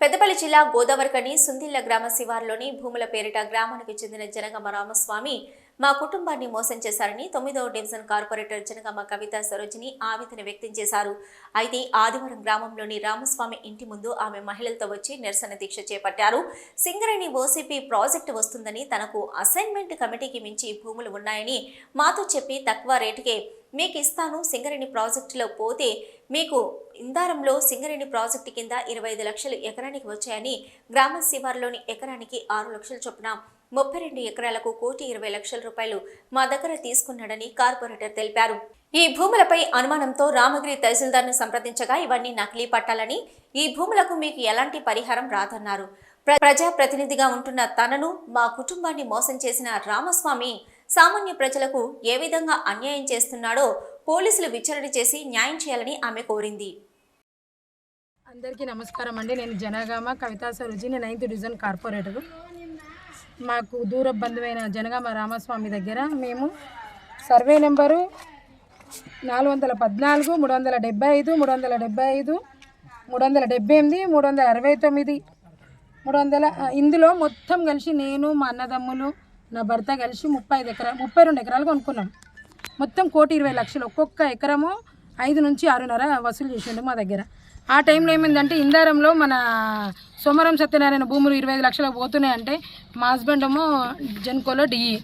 పెద్దపల్లి జిల్లా గోదావరికని సుందిళ్ళ గ్రామ శివారులోని భూముల పేరిట గ్రామానికి చెందిన జనగమ రామస్వామి మా కుటుంబాన్ని మోసం చేశారని తొమ్మిదవ డివిజన్ కార్పొరేటర్ జనగమ కవిత సరోజిని ఆవేదన వ్యక్తం చేశారు. అయితే ఆదివారం గ్రామంలోని రామస్వామి ఇంటి ముందు ఆమె మహిళలతో వచ్చి నిరసన దీక్ష చేపట్టారు. సింగరేణి ఓసీపీ ప్రాజెక్టు వస్తుందని తనకు అసైన్మెంట్ కమిటీకి మించి భూములు ఉన్నాయని మాతో చెప్పి తక్కువ రేటుకే మీకు ఇస్తాను సింగరేణి ప్రాజెక్టులో పోతే మీకు ఇందారంలో సింగరేణి ప్రాజెక్టు కింద ఇరవై ఐదు లక్షలు ఎకరానికి వచ్చాయని గ్రామ శివారులోని ఎకరానికి ఆరు లక్షల చొప్పున ముప్పై రెండు ఎకరాలకు కోటి ఇరవై లక్షల రూపాయలు మా దగ్గర తీసుకున్నాడని కార్పొరేటర్ తెలిపారు. ఈ భూములపై అనుమానంతో రామగిరి తహసీల్దార్ను సంప్రదించగా ఇవన్నీ నకిలీ పట్టాలని ఈ భూములకు మీకు ఎలాంటి పరిహారం రాదన్నారు. ప్రజాప్రతినిధిగా ప్రజా ప్రతినిధిగా ఉంటున్న తనను మా కుటుంబాన్ని మోసం చేసిన రామస్వామి సామాన్య ప్రజలకు ఏ విధంగా అన్యాయం చేస్తున్నాడో పోలీసులు విచారణ చేసి న్యాయం చేయాలని ఆమె కోరింది. అందరికీ నమస్కారం అండి. నేను జనగామ కవితా సరుజి నేను నైన్త్ డివిజన్ కార్పొరేటర్. మాకు దూర బంధువైన జనగామ రామస్వామి దగ్గర మేము సర్వే నెంబరు నాలుగు వందల పద్నాలుగు మూడు వందల డెబ్బై ఐదు మూడు వందల డెబ్బై ఐదు మూడు వందల డెబ్బై ఎనిమిది మూడు వందల అరవై తొమ్మిది మూడు వందల ఇందులో మొత్తం కలిసి నేను మా అన్నదమ్ములు నా భర్త కలిసి ముప్పై ఐదు ఎకరా ముప్పై రెండు ఎకరాలు కొనుక్కున్నాం. మొత్తం కోటి ఇరవై లక్షలు. ఒక్కొక్క ఎకరము ఐదు నుంచి ఆరున్నర వసూలు చేసిండు మా దగ్గర. ఆ టైంలో ఏమైందంటే ఇందారంలో మన సోమరం సత్యనారాయణ భూములు ఇరవై ఐదు లక్షలకు పోతున్నాయంటే మా హస్బెండ్ ఏమో జన్కోలో డిఈ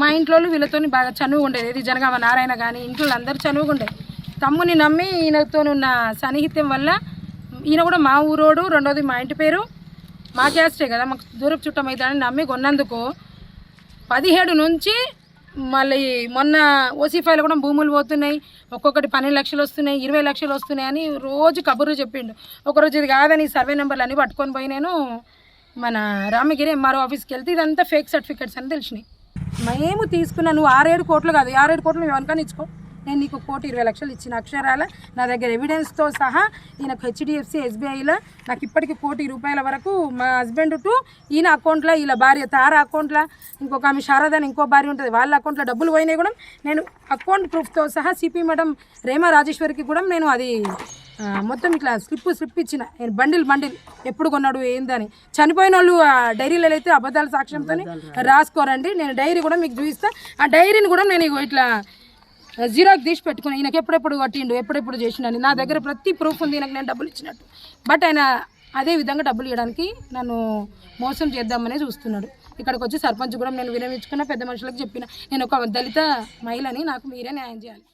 మా ఇంట్లో వీళ్ళతో బాగా చనువు ఉండేది. ఇది జనగామ నారాయణ కానీ ఇంట్లో అందరూ చనువుగా ఉండే. తమ్ముని నమ్మి ఈయనతో ఉన్న సన్నిహిత్యం వల్ల ఈయన కూడా మా ఊరోడు రెండోది మా ఇంటి పేరు. మా క్యాస్టే కదా మాకు దూరపు చుట్టం అవుతాడని నమ్మి కొన్నందుకు పదిహేడు నుంచి మళ్ళీ మొన్న ఓసీఫైలు కూడా భూములు పోతున్నాయి. ఒక్కొక్కటి పన్నెండు లక్షలు వస్తున్నాయి ఇరవై లక్షలు వస్తున్నాయి అని రోజు కబుర్లు చెప్పిండు. ఒకరోజు ఇది కాదని సర్వే నెంబర్లు అన్నీ పట్టుకొని పోయి నేను మన రామగిరి ఎంఆర్ఓ ఆఫీస్కి వెళ్తే ఇదంతా ఫేక్ సర్టిఫికేట్స్ అని తెలిసినాయి. మేము తీసుకున్నా నువ్వు ఆరేడు కోట్లు కాదు ఆరేడు కోట్లు నువ్వు ఎవరికైనా ఇచ్చుకో. నేను నీకు కోటి ఇరవై లక్షలు ఇచ్చిన అక్షరాల నా దగ్గర ఎవిడెన్స్తో సహా ఈయనకు హెచ్డిఎఫ్సి ఎస్బీఐలో నాకు ఇప్పటికి కోటి రూపాయల వరకు మా హస్బెండ్ టు ఈయన అకౌంట్లో వీళ్ళ భార్య తార అకౌంట్లో ఇంకొక ఆమె శారద అని ఇంకో భార్య ఉంటుంది. వాళ్ళ అకౌంట్లో డబ్బులు పోయినాయి కూడా నేను అకౌంట్ ప్రూఫ్తో సహా సిపి మేడం రేమా రాజేశ్వరికి కూడా నేను అది మొత్తం ఇట్లా స్లిప్ స్లిప్ ఇచ్చిన. నేను బండిల్ బండిల్. ఎప్పుడు కొన్నాడు ఏందని. చనిపోయిన వాళ్ళు ఆ డైరీలో అయితే అబద్ధాల సాక్ష్యంతో రాసుకోరండి. నేను డైరీ కూడా మీకు చూపిస్తా. ఆ డైరీని కూడా నేను ఇగో ఇట్లా జీరోకి తీసి పెట్టుకుని ఈయనకి ఎప్పుడెప్పుడు కట్టిండు ఎప్పుడెప్పుడు చేసిండని నా దగ్గర ప్రతి ప్రూఫ్ ఉంది ఈయనకి నేను డబ్బులు ఇచ్చినట్టు. బట్ ఆయన అదే విధంగా డబ్బులు ఇవ్వడానికి నన్ను మోసం చేద్దామనే చూస్తున్నాడు. ఇక్కడికి వచ్చి సర్పంచ్ కూడా నేను విరమించుకున్న పెద్ద మనుషులకు చెప్పిన. నేను ఒక దళిత మహిళని నాకు మీరే న్యాయం చేయాలి.